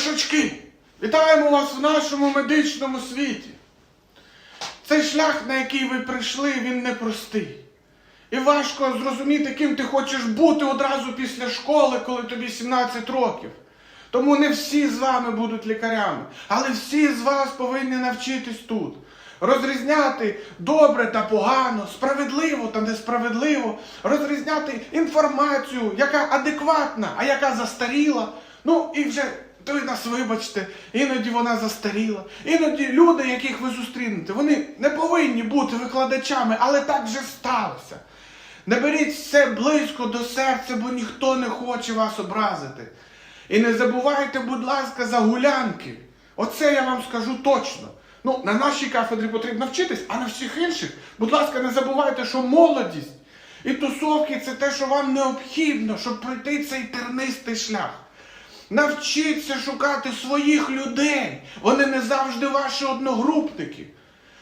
Першачки! Вітаємо вас в нашому медичному світі. Цей шлях, на який ви прийшли, він непростий. І важко зрозуміти, ким ти хочеш бути одразу після школи, коли тобі 17 років. Тому не всі з вами будуть лікарями, але всі з вас повинні навчитись тут. Розрізняти добре та погано, справедливо та несправедливо, розрізняти інформацію, яка адекватна, а яка застаріла. Ну і вже ви нас вибачте, іноді вона застаріла. Іноді люди, яких ви зустрінете, вони не повинні бути викладачами, але так вже сталося. Не беріть все близько до серця, бо ніхто не хоче вас образити. І не забувайте, будь ласка, за гулянки. Оце я вам скажу точно. Ну, на нашій кафедрі потрібно вчитись, а на всіх інших, будь ласка, не забувайте, що молодість і тусовки це те, що вам необхідно, щоб пройти цей тернистий шлях. Навчіться шукати своїх людей. Вони не завжди ваші одногрупники.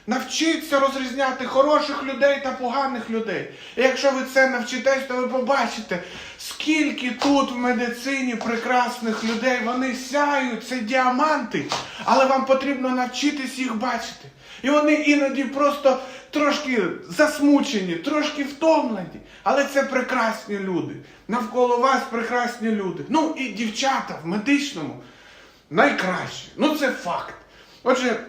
Навчіться розрізняти хороших людей та поганих людей. І якщо ви це навчитесь, то ви побачите, скільки тут в медицині прекрасних людей, вони сяють, це діаманти, але вам потрібно навчитись їх бачити. І вони іноді просто трошки засмучені, трошки втомлені. Але це прекрасні люди. Навколо вас прекрасні люди. Ну і дівчата в медичному найкраще. Ну це факт. Отже,